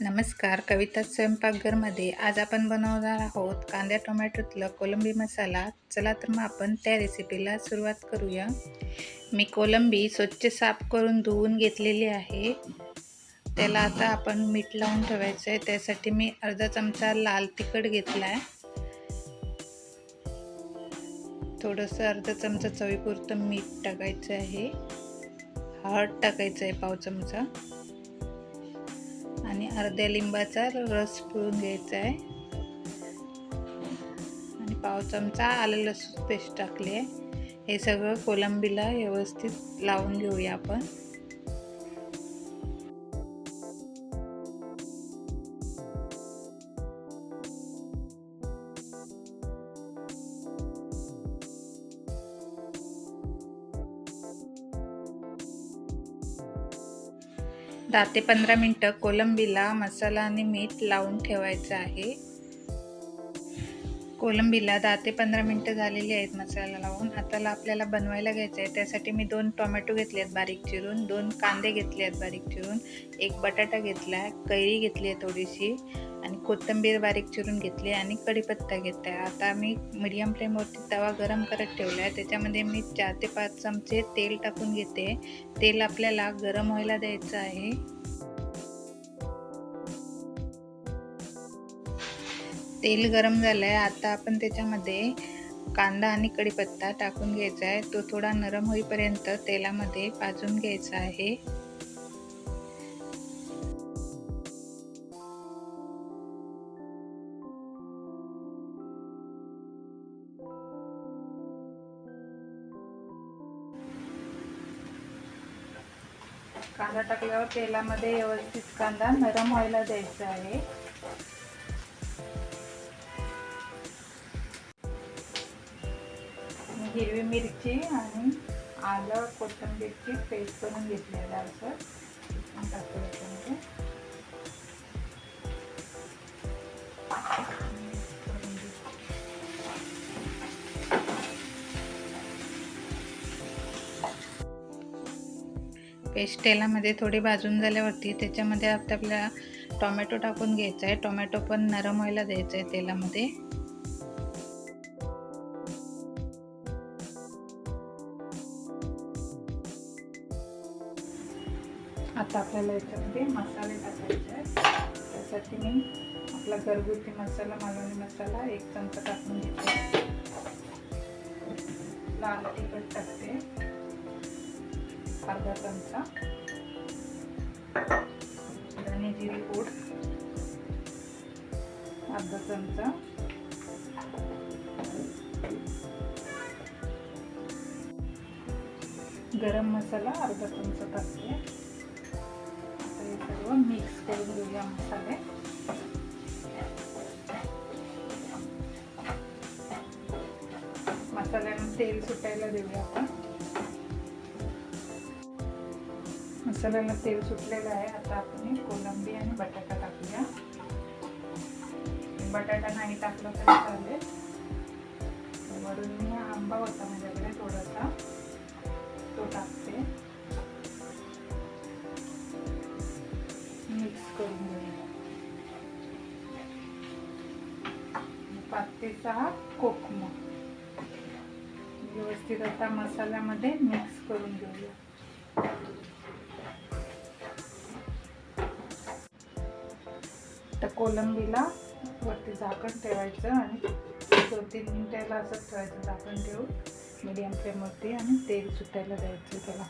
नमस्कार. कविता स्वयंपाकघरमध्ये आज आपण बनवणार आहोत कांद्या टोमॅटोतलं कोलंबी मसाला. चला तर मग आपण त्या रेसिपीला सुरुवात करूया. मी कोलंबी स्वच्छ साफ करून धुवून घेतलेली आहे. त्याला आता आपण मीठ लावून ठेवायचं आहे त्यासाठी मी अर्धा चमचा लाल तिखट घेतला आहे थोडंसं अर्धा चमचा चवीपुरतं मीठ टाकायचं आहे. हळद टाकायचं आहे पाव चमचा. आणि अर्ध्या लिंबाचा रस पिळून घ्यायचा आहे. आणि पाव चमचा आलं लसूण पेस्ट टाकली आहे. हे सगळं कोलंबीला व्यवस्थित लावून घेऊया आपण. दहा ते पंधरा मिनटं कोलंबीला मसाला आणि मीठ लावून ठेवायचं आहे. कोलंबीला दहा ते पंधरा मिनटं झालेली आहेत मसाला लावून. आताला आपल्याला बनवायला घ्यायचं आहे. त्यासाठी मी दोन टोमॅटो घेतले आहेत बारीक चिरून. दोन कांदे घेतले आहेत बारीक चिरून. एक बटाटा घेतला आहे. कैरी घेतली आहे थोडीशी. आणि कोथिंबीर बारीक चिरून घेतली आणि कढीपत्ता घेतला आहे. आता मी मीडियम फ्लेमवरती तवा गरम करत ठेवला आहे. त्याच्यामध्ये मी चार ते पाच चमचे तेल टाकून घेते. तेल आपल्याला गरम व्हायला द्यायचं आहे. तेल गरम झालं आहे आता आपण त्याच्यामध्ये कांदा आणि कढीपत्ता टाकून घ्यायचा आहे. तो थोडा नरम होईपर्यंत तेलामध्ये भाजून घ्यायचा आहे. कांदा टाकल्यावर तेलामध्ये व्यवस्थित कांदा नरम व्हायला द्यायचा आहे. हिरवी मिरची आणि आलं कोथिंबीरची पेस्ट करून घेतलेलं असं टाकतो त्याच्यामध्ये पेस्ट तेलामध्ये थोडी भाजून झाल्यावरती त्याच्यामध्ये आता आपल्याला टोमॅटो टाकून घ्यायचा आहे. टोमॅटो पण नरम व्हायला द्यायचं आहे तेलामध्ये. आता आपल्याला याच्यामध्ये मसाले टाकायचे आहेत. त्यासाठी मी आपला घरगुती मसाला मालवणी मसाला एक चमचा टाकून घेते. लाल तिखट टाकते. अर्धा चमचा. धने जिरे पूड. अर्धा चमचा. गरम मसाला अर्धा चमचा टाकते. तेल घेऊया मसाले मसाल्यानं तेल सुटायला देऊया आपण. मसाल्याला तेल सुटलेलं आहे. आता आपण कोलंबी आणि बटाटा टाकूया. बटाटा नाही टाकला तरी चालेल. वरून मी आंबा होता माझ्याकडे थोडासा. तो टाकते. पाच कोकम. व्यवस्थित आता मसाल्यामध्ये मिक्स करून घेऊया. तर कोलंबीला वरती झाकण ठेवायचं आणि दोन तीन मिनिटाला असंच ठेवायचं झाकण ठेवून मीडियम फ्लेमवरती आणि तेल सुटायला द्यायचं त्याला.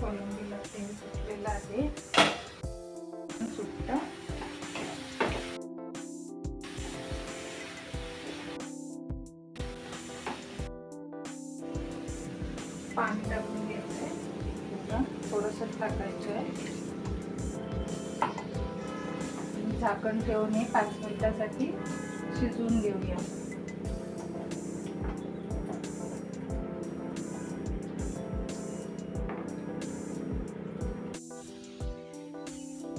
कोलंबीला तेल सुटलेलं आहे. पाणी टाकून घ्यायचं आहे थोडंसं टाकायचं आहे झाकण ठेवून हे पाच मिनिटासाठी शिजवून घेऊया.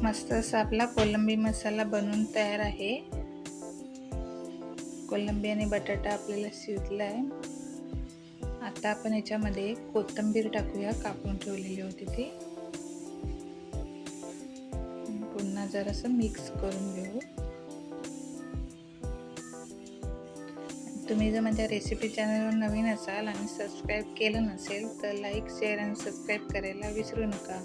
मस्त असा आपला कोलंबी मसाला बनवून तयार आहे. कोलंबी आणि बटाटा आपल्याला शिजला आहे आता आपण याच्यामध्ये कोथिंबीर टाकूया कापून ठेवलेली होती ती. पुन्हा जरासं मिक्स करून घेऊ. तुम्ही जर माझ्या रेसिपी चॅनलवर नवीन असाल आणि सबस्क्राईब केलं नसेल तर लाईक शेअर आणि सबस्क्राईब करायला विसरू नका.